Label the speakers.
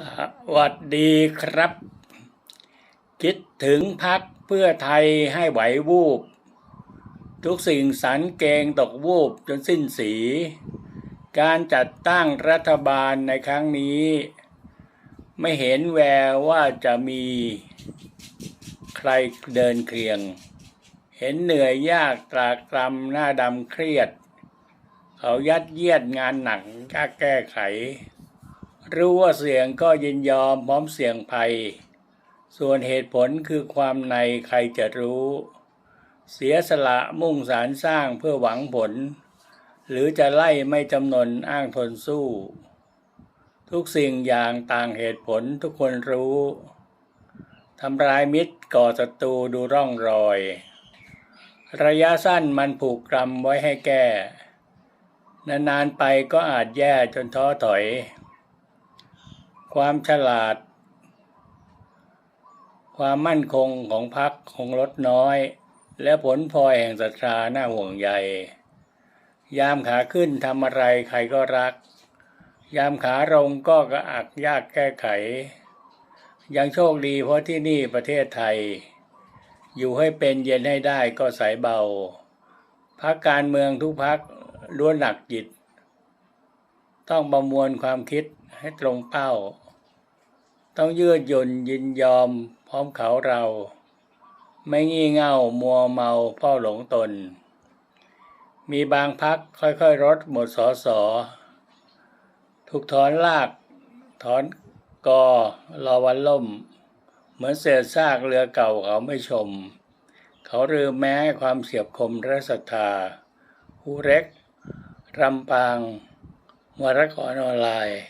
Speaker 1: สวัสดีครับ คิดถึงพักเพื่อไทยให้ไหววูบ ทุกสิ่งสันเกงตกวูบจนสิ้นสี การจัดตั้งรัฐบาลในครั้งนี้ ไม่เห็นแววว่าจะมีใครเดินเคลียง เห็นเหนื่อยยากตรากตรำหน้าดำเครียด เขายัดเยียดงานหนักกล้าแก้ไข รู้ว่าเสี่ยงก็ยินยอมพร้อมเสี่ยงภัย ส่วนเหตุผลคือความในใครจะรู้ เสียสละมุ่งสารสร้างเพื่อหวังผล หรือจะไล่ไม่จำนนอ้างทนสู้ ทุกสิ่งอย่างต่างเหตุผลทุกคนรู้ทำร้ายมิตรก่อศัตรูดูร่องรอย ระยะสั้นมันผูกกรรมไว้ให้แก้ นานๆไปก็อาจแย่จนท้อถอย ความฉลาด ความมั่นคงของพรรคงลดน้อย และผลพลอยแห่งศรัทธาน้าห่วงใย ยามขาขึ้นทำอะไรใครก็รัก ยามขาลงก็กระอักยากแก้ไข ยังโชคดีเพราะที่นี่ประเทศไทย อยู่ให้เป็นเย็นให้ได้ก็สายเบาพักการเมืองทุกพักล้วนหนักจิต ต้องประมวลความคิดให้ตรงเป้า ต้องยืดหยุ่นยินยอมพร้อมเขาเรา ไม่งี่เง่ามัวเมาเฝ้าหลงตน มีบางพักค่อยๆลดหมดสอสอถูกถอนลาก ถอนกอรอวันล่ม เหมือนเศษซากเรือเก่าเขาไม่ชม เขาลืมแม้ความเสียบคมและศรัทธาหูเร็กรำปาง วรกรออนไลน์